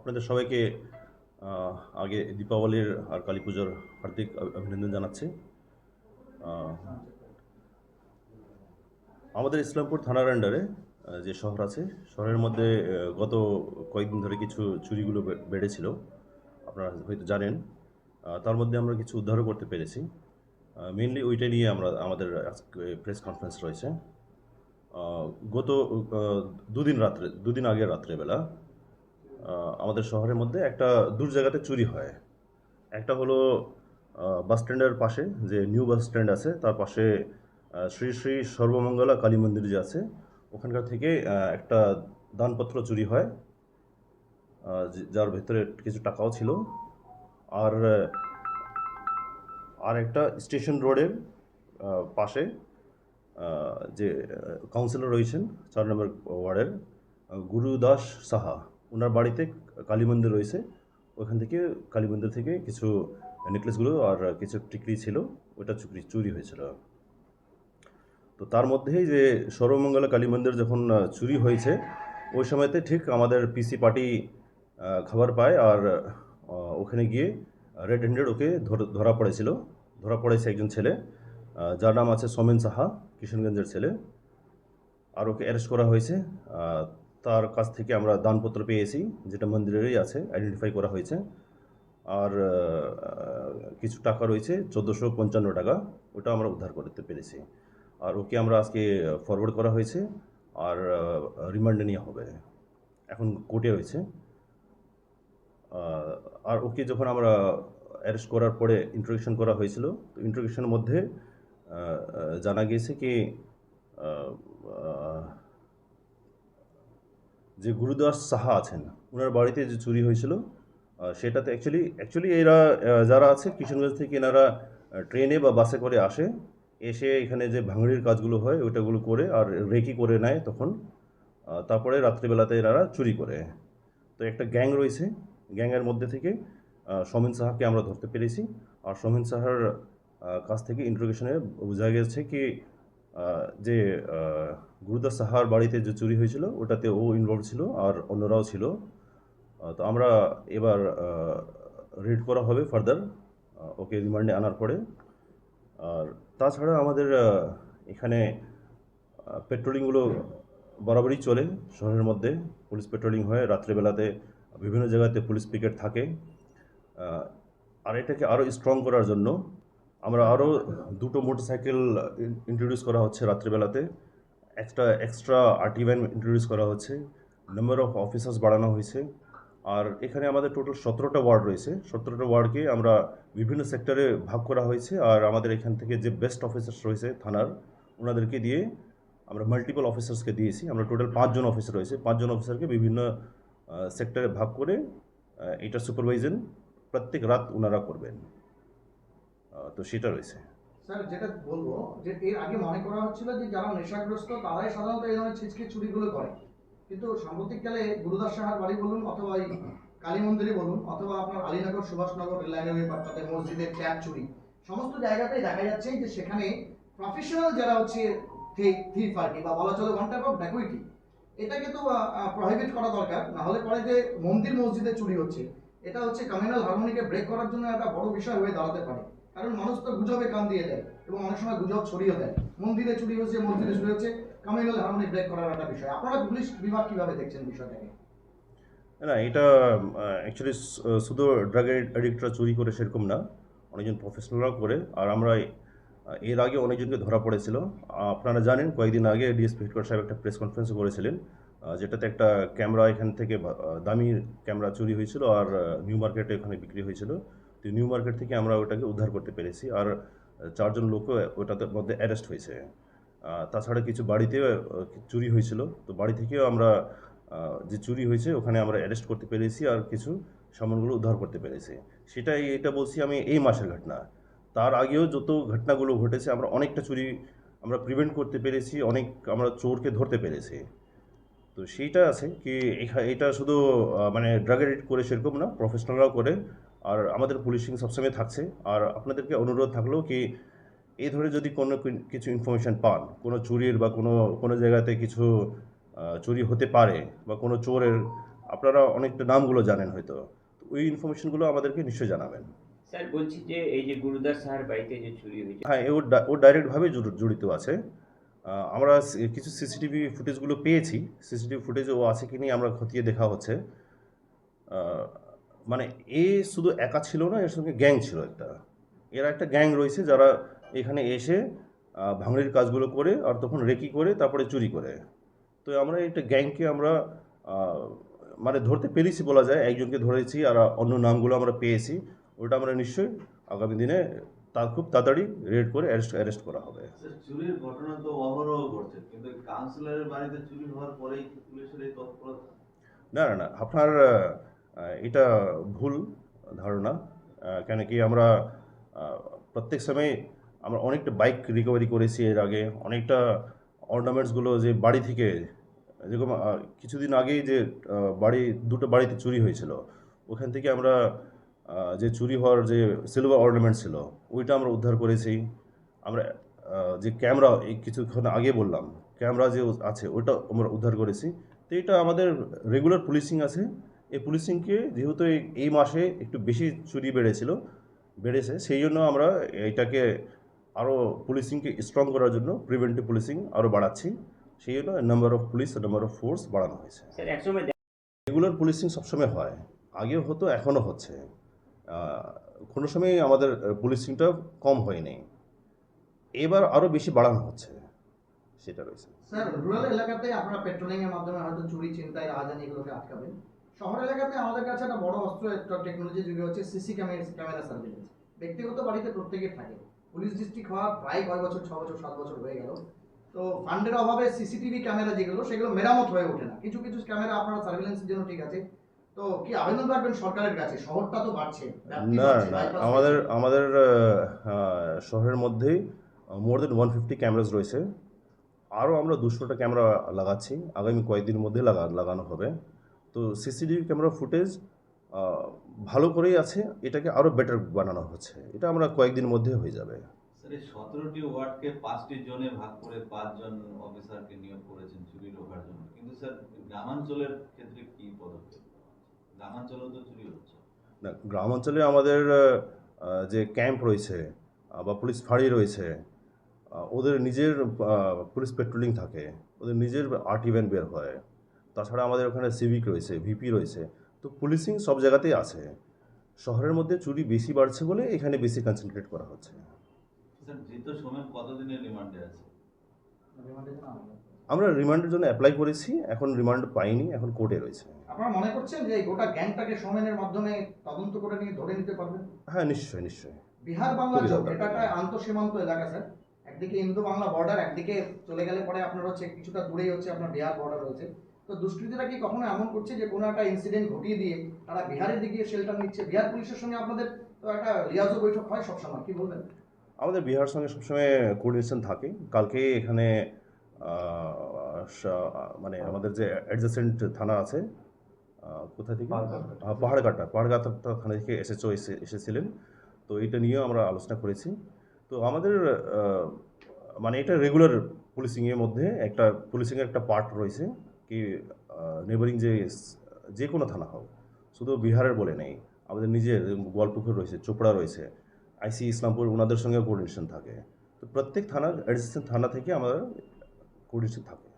আপনাদের সবাইকে আগে দীপাবলির আর কালী পুজোর হার্দিক অভিনন্দন জানাচ্ছি। আমাদের ইসলামপুর থানার আন্ডারে যে শহর আছে, শহরের মধ্যে গত কয়েকদিন ধরে কিছু চুরিগুলো বেড়েছিল। আপনারা হয়তো জানেন। তার মধ্যে আমরা কিছু উদ্ধারও করতে পেরেছি। মেনলি ওইটা নিয়ে আমরা, আমাদের প্রেস কনফারেন্স রয়েছে। গত দুদিন রাত্রে, দুদিন আগের রাত্রেবেলা আমাদের শহরের মধ্যে একটা দূর জায়গাতে চুরি হয়। একটা হলো বাস স্ট্যান্ডের পাশে, যে নিউ বাস স্ট্যান্ড আছে, তার পাশে শ্রী শ্রী সর্বমঙ্গলা কালী মন্দির যে আছে, ওখানকার থেকে একটা দানপত্র চুরি হয় যার ভেতরে কিছু টাকাও ছিল। আর আর একটা স্টেশন রোডের পাশে যে কাউন্সিলর রয়েছেন, চার নম্বর ওয়ার্ডের গুরুদাস সাহা। ওনার বাড়িতে কালী মন্দির রয়েছে। ওখান থেকে কালী মন্দির থেকে কিছু নেকলেসগুলো আর কিছু টিকলি ছিল, ওটা চুরি চুরি হয়েছিল। তো তার মধ্যেই যে সর্বমঙ্গলা কালী মন্দির যখন চুরি হয়েছে, ওই সময়তে ঠিক আমাদের পিসি পার্টি খাবার পায় আর ওখানে গিয়ে রেড হ্যান্ডেড ওকে ধর- পড়েছিল। ধরা পড়েছে একজন ছেলে যার নাম আছে সোমেন সাহা কিশনগঞ্জের ছেলে। আর ওকে অ্যারেস্ট করা হয়েছে তার কাছ থেকে আমরা দানপত্র পেয়েছি, যেটা মন্দিরেরই আছে আইডেন্টিফাই করা হয়েছে। আর কিছু টাকা রয়েছে, চোদ্দোশো পঞ্চান্ন টাকা, ওটা আমরা উদ্ধার করতে পেরেছি। আর ওকে আমরা আজকে ফরওয়ার্ড করা হয়েছে, আর রিমান্ডে নেওয়া হবে। এখন কোর্টে রয়েছে। আর ওকে যখন আমরা অ্যারেস্ট করার পরে ইন্ট্রোগেশন করা হয়েছিল, তো ইন্ট্রোগেশনের মধ্যে জানা গিয়েছে কি যে গুরুদাস সাহা আছেন ওনার বাড়িতে যে চুরি হয়েছিল সেটাতে অ্যাকচুয়ালি অ্যাকচুয়ালি এরা যারা আছে কিশনগঞ্জ থেকে এনারা ট্রেনে বা বাসে করে আসে, এসে এখানে যে ভাঙড়ির কাজগুলো হয়, ওইটাগুলো করে আর রেকি করে নেয় তখন তারপরে রাত্রিবেলাতে এনারা চুরি করে। তো একটা গ্যাং রয়েছে, গ্যাংয়ের মধ্যে থেকে সমিন সাহাকে আমরা ধরতে পেরেছি। আর সমিন সাহার কাছ থেকে ইন্ট্রোগেশনে বোঝা গেছে কি যে গুরুদাস সাহার বাড়িতে যে চুরি হয়েছিল, ওটাতে ও ইনভলভ ছিল আর অন্যরাও ছিল। তো আমরা এবার রিড করা হবে ফার্দার ওকে রিমান্ডে আনার পরে। আর তাছাড়া আমাদের এখানে পেট্রোলিংগুলো বরাবরই চলে শহরের মধ্যে। পুলিশ পেট্রোলিং হয়, রাত্রেবেলাতে বিভিন্ন জায়গাতে পুলিশ পিকেট থাকে। আর এটাকে আরও স্ট্রং করার জন্য আমরা আরও দুটো মোটরসাইকেল ইন্ট্রোডিউস করা হচ্ছে রাত্রিবেলাতে। একটা এক্সট্রা আরটি ভ্যান ইন্ট্রোডিউস করা হচ্ছে। নাম্বার অফ অফিসার্স বাড়ানো হয়েছে। আর এখানে আমাদের টোটাল সতেরোটা ওয়ার্ড রয়েছে। সতেরোটা ওয়ার্ডকে আমরা বিভিন্ন সেক্টরে ভাগ করা হয়েছে। আর আমাদের এখান থেকে যে বেস্ট অফিসার্স রয়েছে থানার, ওনাদেরকে দিয়ে আমরা মাল্টিপল অফিসার্সকে দিয়েছি। আমরা টোটাল পাঁচজন অফিসার রয়েছে। পাঁচজন অফিসারকে বিভিন্ন সেক্টরে ভাগ করে এটা সুপারভাইজন প্রত্যেক রাত ওনারা করবেন। তো সেটা রয়েছে। স্যার, যেটা বলব যে এর আগে মনে করা হচ্ছিল যে যারা নেশাগ্রস্ত, তারাই সাধারণত এই ধরনের ছিচকে চুরিগুলো করে। কিন্তু সাম্প্রতিককালে গুরুদাস সাহার বাড়ি বলুন অথবা এই কালী মন্দিরে বলুন অথবা আপনার আলীনগর, সুভাষনগর, রেললাইনের পাট্টাতে মসজিদের ট্যাপ চুরি, সমস্ত জায়গাতেই দেখা যাচ্ছে যে সেখানে প্রফেশনাল যারা হচ্ছে থিফ আর বা বলা চলে টাইপ অফ ড্যাকুইটি এটাকে তো প্রহিবিট করা দরকার, না হলে পরে যে মন্দির মসজিদে চুরি হচ্ছে, এটা হচ্ছে কমিউনাল হারমোনিকে ব্রেক করার জন্য একটা বড় বিষয় হয়ে দাঁড়াতে পারে। কারণ মানুষ তো গুজবে, কান দিয়ে দেয় এবং অনেক সময় গুজব ছড়িয়ে দেয়। মন্দিরে চুরি হচ্ছে মসজিদে চুরি হচ্ছে কমিউনাল হারমোনি ব্রেক করার একটা বিষয়। আপনারা পুলিশ বিভাগ কীভাবে দেখছেন বিষয়টাকে? না, এটা অ্যাকচুয়ালি শুধু ড্রাগ অ্যাডিক্টরা চুরি করে সেরকম না, অনেকজন প্রফেশনালরাও করে। আর আমরা এর আগে অনেকজনকে ধরা পড়েছিল। আপনারা জানেন, কয়েকদিন আগে ডিএসপি হেডকোয়ার্টার সাহেব একটা প্রেস কনফারেন্স করেছিলেন যেটাতে একটা ক্যামেরা এখান থেকে দামি ক্যামেরা চুরি হয়েছিল আর নিউ মার্কেটে ওখানে বিক্রি হয়েছিল। তো নিউ মার্কেট থেকে আমরা ওটাকে উদ্ধার করতে পেরেছি। আর চারজন লোকও ওটাতে মধ্যে অ্যারেস্ট হয়েছে। তাছাড়া কিছু বাড়িতে চুরি হয়েছিল। তো বাড়ি থেকেও আমরা যে চুরি হয়েছে ওখানে আমরা অ্যারেস্ট করতে পেরেছি আর কিছু সামানগুলো উদ্ধার করতে পেরেছি। সেটাই, এটা বলছি আমি এই মাসের ঘটনা। তার আগেও যত ঘটনাগুলো ঘটেছে আমরা অনেকটা চুরি আমরা প্রিভেন্ট করতে পেরেছি, অনেক আমরা চোরকে ধরতে পেরেছি। তো সেইটা আছে কি এটা শুধু মানে ড্রাগ এডিট করে সেরকম না প্রফেশনালরাও করে। আর আমাদের পুলিশিং সবসময় থাকছে। আর আপনাদেরকে অনুরোধ থাকলেও কি এই ধরে যদি কোনো কিছু ইনফরমেশান পান কোনো চুরির বা কোনো কোনো জায়গাতে কিছু চুরি হতে পারে বা কোনো চোরের আপনারা অনেকটা নামগুলো জানেন হয়তো তো ওই ইনফরমেশনগুলো আমাদেরকে নিশ্চয়ই জানাবেন। স্যার বলছি যে এই যে গুরুদাস সাহার বাড়িতে যে চুরি হয়েছে হ্যাঁ ও ডাইরেক্টভাবে জড়িত আছে। আমরা কিছু সিসিটিভি ফুটেজগুলো পেয়েছি। সিসিটিভি ফুটেজ ও আছে কি নিয়ে আমরা খতিয়ে দেখা হচ্ছে। মানে এ শুধু একা ছিল না, এর সঙ্গে গ্যাং ছিল একটা। এরা একটা গ্যাং রয়েছে যারা এখানে এসে ভাঙড়ির কাজগুলো করে আর তখন রেকি করে, তারপরে চুরি করে। তো আমরা একটা গ্যাংকে আমরা মানে ধরতে পেরেছি বলা যায়। একজনকে ধরেছি আর অন্য নামগুলো আমরা পেয়েছি। ওটা আমরা নিশ্চয়ই আগামী দিনে তা খুব তাড়াতাড়ি রেড করে অ্যারেস্ট অ্যারেস্ট করা হবে। চুরির ঘটনা তো অহরহ ঘটছে কিন্তু কাউন্সিলরের বাড়িতে চুরি হওয়ার পরেই পুলিশের এই তৎপরতা? না না না আপনার এটা ভুল ধারণা। কেন কি আমরা প্রত্যেক সময় আমরা অনেকটা বাইক রিকভারি করেছি এর আগে। অনেকটা অর্নামেন্টসগুলো যে বাড়ি থেকে যেরকম কিছুদিন আগেই যে বাড়ি দুটো বাড়িতে চুরি হয়েছিল ওখান থেকে আমরা যে চুরি হওয়ার যে সিলভার অর্নামেন্ট ছিল ওইটা আমরা উদ্ধার করেছি। আমরা যে ক্যামেরা এই কিছুক্ষণ আগে বললাম ক্যামেরা যে আছে ওইটা আমরা উদ্ধার করেছি। তো এটা আমাদের রেগুলার পুলিশিং আছে। এই পুলিশিংকে যেহেতু এই- এই মাসে একটু বেশি চুরি বেড়েছিল বেড়েছে সেই জন্য আমরা এটাকে আরও পুলিশিংকে স্ট্রং করার জন্য প্রিভেন্টিভ পুলিশিং আরও বাড়াচ্ছি। সেই জন্য number of police number of force বাড়ানো হয়েছে। রেগুলার পুলিশিং সবসময় হয়। আগেও হতো এখনও হচ্ছে। কোনো সময় আমাদের পুলিশিংটা কম হয়নি এবার আরও বেশি বাড়ানো হচ্ছে। সেটা রয়েছে। স্যার রুরাল এলাকাতে আপনারা পেট্রোলিং এর মাধ্যমে হয়তো চুরি চিন্তায় রাজধানী এগুলোকে আটকাবেন। শহর এলাকাতে আমাদের কাছে একটা বড় অস্ত্র, একটা টেকনোলজি যুগে হচ্ছে সিসি ক্যামেরা ক্যামেরা সার্ভিলেন্স ব্যক্তিগত বাড়িতে প্রত্যেকের থাকে। পুলিশ ডিস্ট্রিক্ট হওয়া প্রায় কয় বছর, ছ বছর, সাত বছর হয়ে গেল। তো ফান্ডের অভাবে সিসিটিভি ক্যামেরা যেগুলো, সেগুলো মেরামত হয়ে ওঠে না। কিছু কিছু ক্যামেরা আপনারা সার্ভিলেন্সের জন্য ঠিক আছে। তো কি আবেদন রাখবেন সরকারের কাছে? শহরটা তো বাড়ছে না না আমাদের আমাদের শহরের মধ্যেই more than one fifty cameras রয়েছে। আরও আমরা দুশোটা ক্যামেরা লাগাচ্ছি আগামী কয়েকদিনের মধ্যে লাগা লাগানো হবে। তো সিসিটিভি ক্যামেরা ফুটেজ ভালো করেই আছে এটাকে আরও বেটার বানানো হচ্ছে। এটা আমরা কয়েকদিন মধ্যে হয়ে যাবে। সতেরোটি ওয়ার্ডকে পাঁচটি জোনে ভাগ করে পাঁচজন অফিসারকে নিয়োগ করেছেন চুরি রোখার জন্য। কিন্তু স্যার গ্রামাঞ্চলের ক্ষেত্রে কি পদক্ষেপ গ্রামাঞ্চলেও তো চুরি হচ্ছে না গ্রাম অঞ্চলে আমাদের যে ক্যাম্প রয়েছে বা পুলিশ ফাঁড়ি রয়েছে ওদের নিজের পুলিশ পেট্রোলিং থাকে ওদের নিজের আর্টি ভ্যান বের হয়। তাছাড়া আমাদের ওখানে সিভিক রয়েছে ভিপি রয়েছে তো পুলিশিং সব জায়গাতেই আছে। শহরের মধ্যে চুরি বেশি বাড়ছে বলে এখানে বেশি কনসেন্ট্রেট করা হচ্ছে। কতদিনের রিমান্ডে আছে। আমরা রিমান্ডের জন্য অ্যাপ্লাই করেছি এখন রিমান্ড পাইনি এখন কোর্টে রয়েছে। আপনারা মনে করছেন যে গোটা গ্যাংটাকে সোমেনের মাধ্যমে তদন্ত করে নিয়ে ধরে নিতে পারবেন? হ্যাঁ নিশ্চয়ই নিশ্চয়ই। বিহার বাংলা এটা একটা আন্তঃসীমান্ত এলাকা স্যার। একদিকে ইন্দো বাংলা বর্ডার একদিকে চলে গেলে পরে আপনার হচ্ছে কিছুটা দূরেই হচ্ছে আপনার বিহার বর্ডার রয়েছে। তো দুষ্কৃতীরা কি কখনো এমন করছে যে কোনো একটা ইনসিডেন্ট ঘটিয়ে দিয়ে তারা বিহারের দিকে শেল্টার নিচ্ছে? বিহার পুলিশের সঙ্গে আপনাদের তো একটা লিয়াজো বৈঠক হয় সবসময় কি বলবেন? আমাদের বিহার সঙ্গে সবসময় কোঅর্ডিনেশন থাকে। কালকে এখানে মানে আমাদের যে অ্যাডজাসেন্ট থানা আছে কোথা থেকে? পাহাড়ঘাটা। পাহাড়ঘাটা থানা থেকে এসএচও এসে এসেছিলেন। তো এটা নিয়েও আমরা আলোচনা করেছি। তো আমাদের মানে এটা রেগুলার পুলিশিংয়ের মধ্যে একটা পুলিশিংয়ের একটা পার্ট রয়েছে কি নেবারিং যে যে কোনো থানা হোক শুধু বিহারের বলে নেই আমাদের নিজের গোয়ালপুকুর রয়েছে চোপড়া রয়েছে আইসি ইসলামপুর ওনাদের সঙ্গে কোঅর্ডিনেশন থাকে। তো প্রত্যেক থানার অ্যাডজাসেন্ট থানা থেকে আমাদের কোঅর্ডিনেশন থাকে